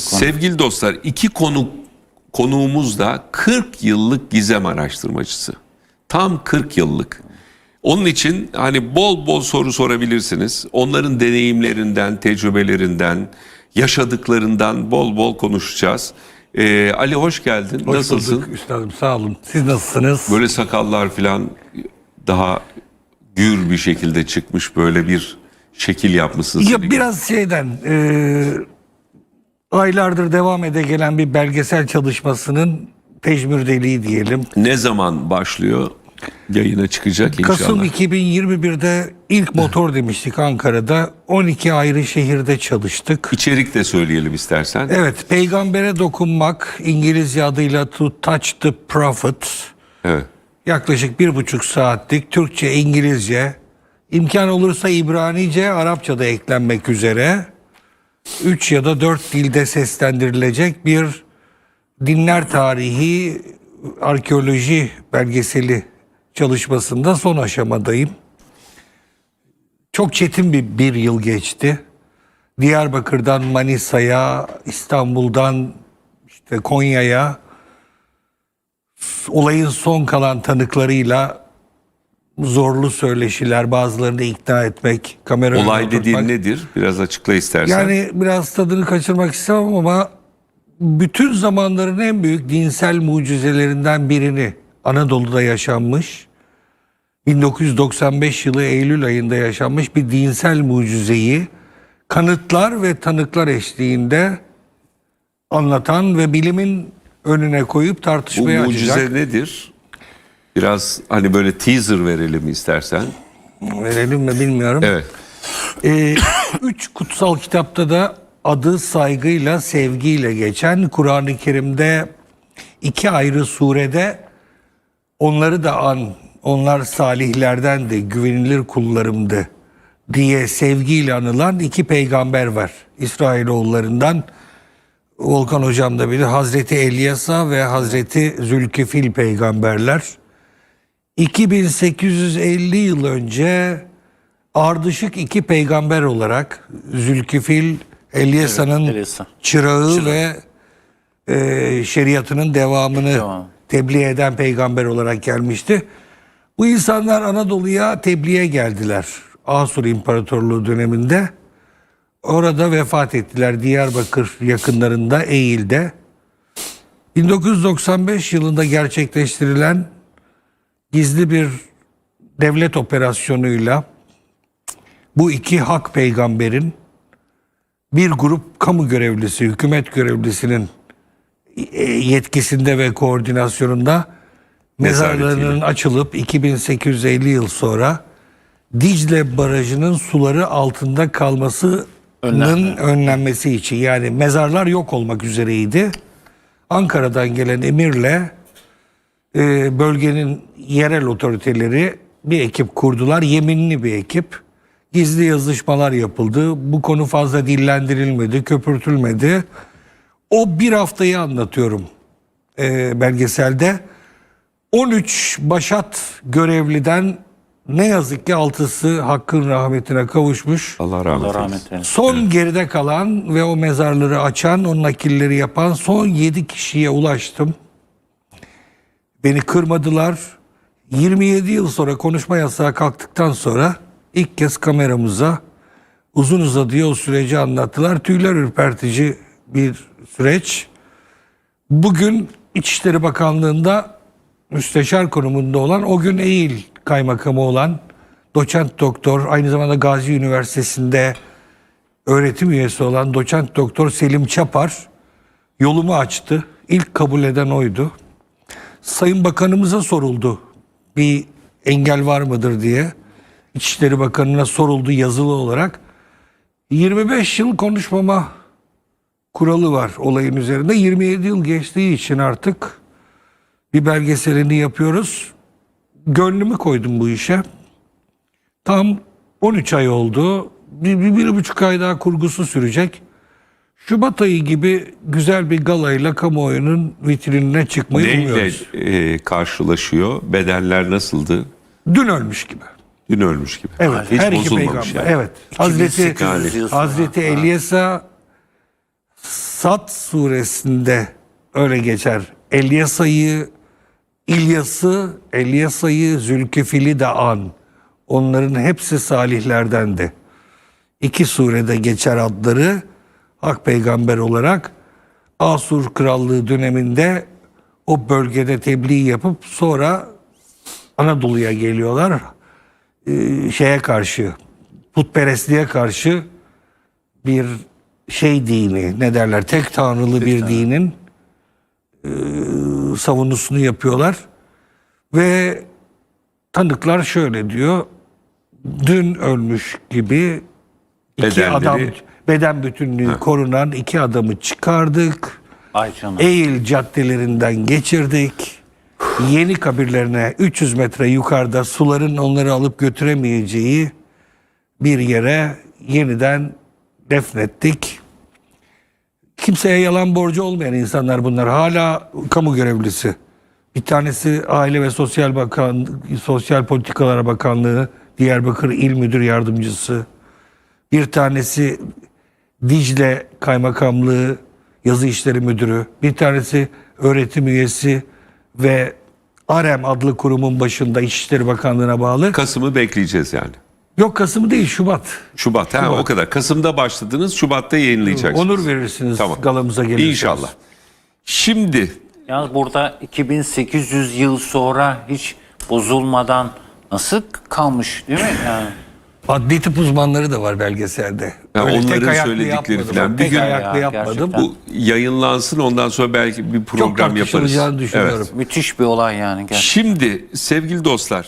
Sevgili dostlar iki konu konuğumuz da 40 yıllık gizem araştırmacısı. Tam 40 yıllık. Onun için hani bol bol soru sorabilirsiniz. Onların deneyimlerinden, tecrübelerinden, yaşadıklarından bol bol konuşacağız. Ee, Ali hoş geldin. Hoş Nasılsın? bulduk Üstadım sağ olun. Siz nasılsınız? Böyle sakallar falan daha gür bir şekilde çıkmış böyle bir şekil yapmışsın. Ya seni. biraz şeyden e, aylardır devam ede gelen bir belgesel çalışmasının tecmürdeliği diyelim. Ne zaman başlıyor? Yayına çıkacak inşallah. Kasım 2021'de ilk motor demiştik Ankara'da. 12 ayrı şehirde çalıştık. İçerik de söyleyelim istersen. Evet, peygambere dokunmak İngilizce adıyla To Touch the Prophet. Evet. Yaklaşık bir buçuk saatlik Türkçe, İngilizce, imkan olursa İbranice, Arapça da eklenmek üzere üç ya da dört dilde seslendirilecek bir dinler tarihi arkeoloji belgeseli çalışmasında son aşamadayım. Çok çetin bir, bir yıl geçti. Diyarbakır'dan Manisa'ya, İstanbul'dan işte Konya'ya olayın son kalan tanıklarıyla zorlu söyleşiler, bazılarını ikna etmek, kamera önüne Olay dediğin oturtmak. nedir? Biraz açıkla istersen. Yani biraz tadını kaçırmak istemem ama bütün zamanların en büyük dinsel mucizelerinden birini Anadolu'da yaşanmış. 1995 yılı Eylül ayında yaşanmış bir dinsel mucizeyi kanıtlar ve tanıklar eşliğinde anlatan ve bilimin önüne koyup Bu tartışmaya mucize açacak. nedir? Biraz hani böyle teaser verelim istersen. Verelim mi bilmiyorum. Evet. Ee, üç kutsal kitapta da adı saygıyla, sevgiyle geçen Kur'an-ı Kerim'de iki ayrı surede onları da an, onlar salihlerden de güvenilir kullarımdı diye sevgiyle anılan iki peygamber var. İsrailoğullarından Volkan Hocam da bilir Hazreti Elyasa ve Hazreti Zülkifil peygamberler. 2850 yıl önce ardışık iki peygamber olarak Zülkifil Elyasa'nın Evet, Elyasa. çırağı ve e, şeriatının devamını Devam. tebliğ eden peygamber olarak gelmişti. Bu insanlar Anadolu'ya tebliğe geldiler. Asur İmparatorluğu döneminde. Orada vefat ettiler Diyarbakır yakınlarında Eğil'de. 1995 yılında gerçekleştirilen gizli bir devlet operasyonuyla bu iki hak peygamberin bir grup kamu görevlisi, hükümet görevlisinin e, yetkisinde ve koordinasyonunda mezarlarının açılıp 2850 yıl sonra Dicle Barajı'nın suları altında kalmasının Önlenme. önlenmesi için yani mezarlar yok olmak üzereydi. Ankara'dan gelen emirle e, bölgenin yerel otoriteleri bir ekip kurdular. Yeminli bir ekip. Gizli yazışmalar yapıldı. Bu konu fazla dillendirilmedi, köpürtülmedi. O bir haftayı anlatıyorum e, belgeselde. 13 başat görevliden ne yazık ki altısı hakkın rahmetine kavuşmuş. Allah rahmet Allah eylesin. rahmet eylesin. Son geride kalan ve o mezarları açan, o nakilleri yapan son 7 kişiye ulaştım. Beni kırmadılar. 27 yıl sonra konuşma yasağı kalktıktan sonra ilk kez kameramıza uzun uzadıya o süreci anlattılar. Tüyler ürpertici bir süreç. Bugün İçişleri Bakanlığı'nda müsteşar konumunda olan o gün Eğil kaymakamı olan doçent doktor aynı zamanda Gazi Üniversitesi'nde öğretim üyesi olan doçent doktor Selim Çapar yolumu açtı. İlk kabul eden oydu. Sayın Bakanımıza soruldu bir engel var mıdır diye. İçişleri Bakanı'na soruldu yazılı olarak. 25 yıl konuşmama kuralı var olayın üzerinde. 27 yıl geçtiği için artık bir belgeselini yapıyoruz. Gönlümü koydum bu işe. Tam 13 ay oldu. Bir, bir, bir buçuk ay daha kurgusu sürecek. Şubat ayı gibi güzel bir galayla kamuoyunun vitrinine çıkmayı Neyle umuyoruz. e, karşılaşıyor? Bedenler nasıldı? Dün ölmüş gibi. Dün ölmüş gibi. Evet. Hiç her iki bozulmamış peygamber. yani. Evet. Hazreti 2800 yıl sonra. Hazreti Elyasa Sat suresinde öyle geçer. Elyasa'yı, İlyas'ı, Elyasa'yı, Zülkifil'i de an. Onların hepsi salihlerdendi. İki surede geçer adları Hak Peygamber olarak Asur Krallığı döneminde o bölgede tebliğ yapıp sonra Anadolu'ya geliyorlar. Ee, şeye karşı, putperestliğe karşı bir şey dini, ne derler, tek tanrılı bir dinin e, savunusunu yapıyorlar. Ve tanıklar şöyle diyor, dün ölmüş gibi iki Bedenleri- adam, beden bütünlüğü korunan iki adamı çıkardık. Ay canım. Eğil caddelerinden geçirdik. Yeni kabirlerine 300 metre yukarıda suların onları alıp götüremeyeceği bir yere yeniden defnettik. Kimseye yalan borcu olmayan insanlar bunlar. Hala kamu görevlisi. Bir tanesi Aile ve Sosyal Bakan Sosyal Politikalar Bakanlığı Diyarbakır İl Müdür Yardımcısı. Bir tanesi Dicle Kaymakamlığı Yazı İşleri Müdürü. Bir tanesi öğretim üyesi ve AREM adlı kurumun başında İçişleri Bakanlığı'na bağlı. Kasım'ı bekleyeceğiz yani. Yok Kasım değil Şubat. Şubat, ha, o kadar. Kasım'da başladınız, Şubat'ta yayınlayacaksınız. Onur verirsiniz Tamam. galamıza gelirseniz. İnşallah. Şimdi Yalnız burada 2800 yıl sonra hiç bozulmadan nasıl kalmış değil mi? Yani Adli tıp uzmanları da var belgeselde. Ya Öyle onların tek söyledikleri falan. Bir gün- ayaklı Ya, yapmadım. gerçekten. bu yayınlansın ondan sonra belki bir Çok program yaparız. tartışılacağını düşünüyorum. müthiş bir olay yani gerçekten. Şimdi sevgili dostlar